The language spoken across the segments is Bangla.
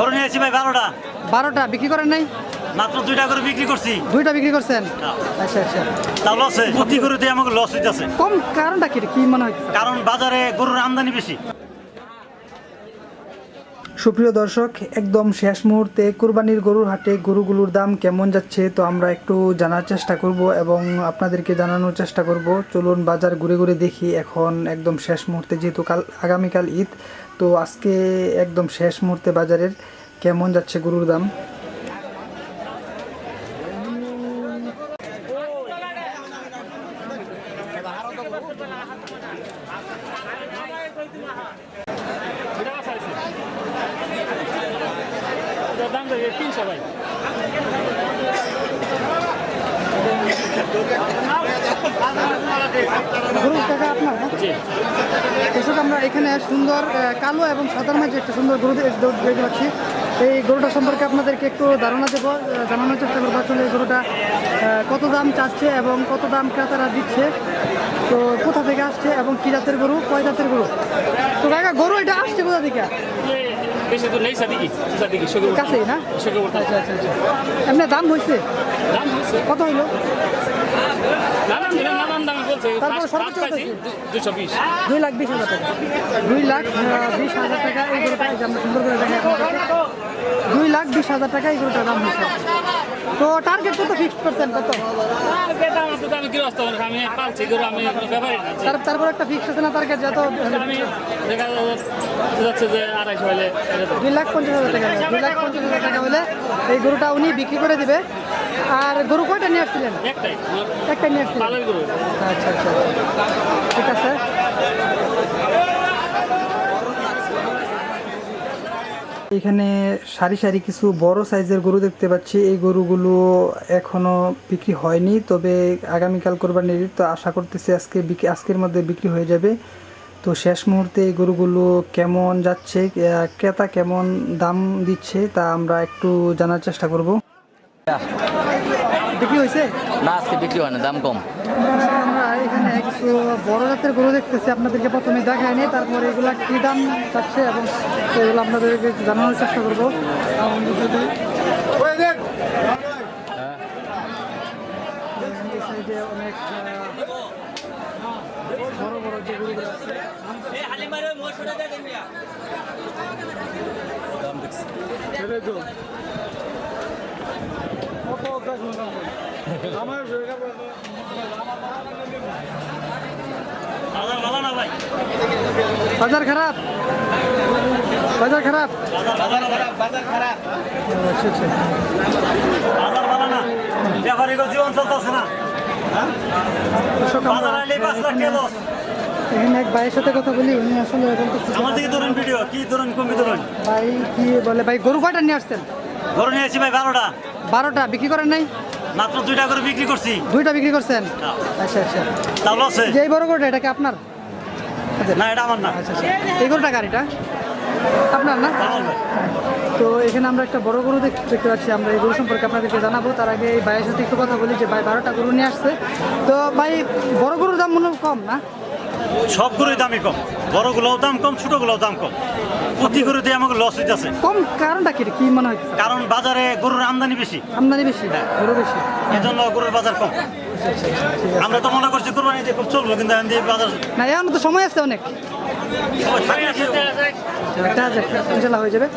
গরু নিয়েছি ভাই বারোটা। বারোটা বিক্রি করেন নাই? মাত্র দুইটা করে বিক্রি করছি। দুইটা বিক্রি করছেন। আচ্ছা আচ্ছা। তা লসে প্রতি গরুতে আমাকে লস হইতেছে। কম কারণটা কি কি মনে হয় কারণ বাজারে গরুর আমদানি বেশি। সুপ্রিয় দর্শক, একদম শেষ মুহূর্তে কুরবানির গরুর হাটে গরুগুলোর দাম কেমন যাচ্ছে তো আমরা একটু জানার চেষ্টা করব এবং আপনাদেরকে জানানোর চেষ্টা করব। চলুন বাজার ঘুরে ঘুরে দেখি এখন একদম শেষ মুহূর্তে, যেহেতু কাল, আগামীকাল ঈদ, তো আজকে একদম শেষ মুহূর্তে বাজারের কেমন যাচ্ছে গরুর দাম দাম তিনশো ভাই গরু টাকা আপনার না? আমরা এখানে সুন্দর কালো এবং সাদার মাঝে একটা সুন্দর গরু দেখতে পাচ্ছি। এই গরুটা সম্পর্কে আপনাদেরকে একটু ধারণা দেবো জানানোর চেষ্টা করব আসলে এই গরুটা কত দাম চাচ্ছে এবং কত দাম ক্রেতারা দিচ্ছে। তো কোথা থেকে আসছে এবং কি জাতের গরু কয় জাতের গরু? তো কাকা গরু এটা আসছে কোথা থেকে? বেশি তো নেই সাদিকি সাদিকি শুক্রবার কাছেই না? শুক্রবার আচ্ছা আচ্ছা আচ্ছা। এমনি দাম হয়েছে? দাম হয়েছে। কত হইল? নানান দিনে নানান দামে বলছে। তারপরে সর্বোচ্চ দুশো বিশ। দুই লাখ বিশ হাজার টাকা। দুই লাখ বিশ হাজার টাকা এই গরুটা আমরা সুন্দর করে দেখাই দুই লাখ বিশ হাজার টাকা এই গরুটার দাম হয়েছে। তো টার্গেট কত? ফিক্সড করছেন কত? আর বেটা আমার তো আমি গৃহস্থ আমি পালছি গরু আমি ব্যাপারই না। তারপর একটা ফিক্সড আছে না টার্গেট যত আমি দেখা যাচ্ছে যে আড়াইশো হলে দুই লাখ পঞ্চাশ হাজার টাকা দুই লাখ পঞ্চাশ হাজার টাকা হলে এই গরুটা উনি বিক্রি করে দিবে। আর গরু কয়টা নিয়ে আসছিলেন? একটাই আমার একটা নিয়ে আসছিলেন। আচ্ছা আচ্ছা। ঠিক আছে। এখানে সারি সারি কিছু বড় সাইজের গরু দেখতে পাচ্ছি। এই গরুগুলো এখনও বিক্রি হয়নি তবে আগামীকাল কোরবানির তো আশা করতেছি আজকে আজকের মধ্যে বিক্রি হয়ে যাবে। তো শেষ মুহূর্তে এই গরুগুলো কেমন যাচ্ছে ক্রেতা কেমন দাম দিচ্ছে তা আমরা একটু জানার চেষ্টা করব। বিক্রি হয়েছে? না আজকে বিক্রি হয় না দাম কম। এখানে কিছু বড় জাতের গরু দেখতেছি আপনাদেরকে প্রথমে দেখায়নি তারপরে এগুলা কি দাম চাচ্ছে এবং এগুলো আপনাদেরকে জানানোর চেষ্টা করব আমাদের সাথে- এই সাইডে অনেক বড় বড় যে গরুগুলো আছে বাজার ভালো না ভাই বাজার খারাপ? বাজার খারাপ? বাজার খারাপ বাজার ভালো না। ব্যাপারী জীবন চলতেছে না। দর্শক, আমরা বাজার আইলে পাঁচ লাখ টাকা এখানে এক ভাইয়ের সাথে কথা বলি উনি আসলে আমার দিকে ধরুন ভিডিও কি ধরুন কমবি ধরুন? ভাই কি বলে ভাই গরু কয়টা নিয়ে আসছেন? গরু নিয়েছি ভাই বারোটা। বারোটা বিক্রি করেন নাই? মাত্র দুইটা করে বিক্রি করছি। দুইটা বিক্রি করছেন? হ্যাঁ। আচ্ছা আচ্ছা। যে বড় গরুটা এটা কি আপনার? না এটা আমার না। আচ্ছা আচ্ছা। এই গরুটা গাড়িটা আপনার না? তো এখানে আমরা একটা বড় গরু দেখতে পাচ্ছি। আমরা এই গরু সম্পর্কে আপনাদেরকে জানাব। তার আগে এই ভাইয়ের সাথে একটু কথা বলি যে ভাই বারোটা গরু নিয়ে আসছে। তো ভাই বড় গরুর দাম মনে কম না? সব গরুই দামই কম। বড়গুলোও দাম কম ছোটগুলোও দাম কম। প্রতি গরুতে আমাকে লস হইতেছে। কম কারণটা কি? কি মনে হয় কারণ বাজারে গরুর আমদানি বেশি। আমদানি বেশি গরু বেশি। এই জন্য গরুর বাজার কম। আমরা তো মনে করছি কোরবানি খুব চলবো কিন্তু দিয়ে বাজার না এখন তো সময় আছে অনেক। ইনশাল্লাহ হয়ে যাবে।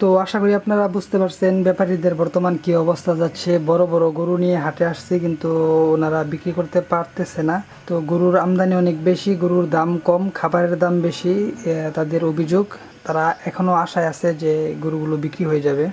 তো আশা করি আপনারা বুঝতে পারছেন ব্যাপারীদের বর্তমান কি অবস্থা যাচ্ছে। বড় বড় গরু নিয়ে হাটে আসছে কিন্তু ওনারা বিক্রি করতে পারতেছে না। তো গরুর আমদানি অনেক বেশি গরুর দাম কম খাবারের দাম বেশি তাদের অভিযোগ। তারা এখনও আশায় আছে যে গরুগুলো বিক্রি হয়ে যাবে।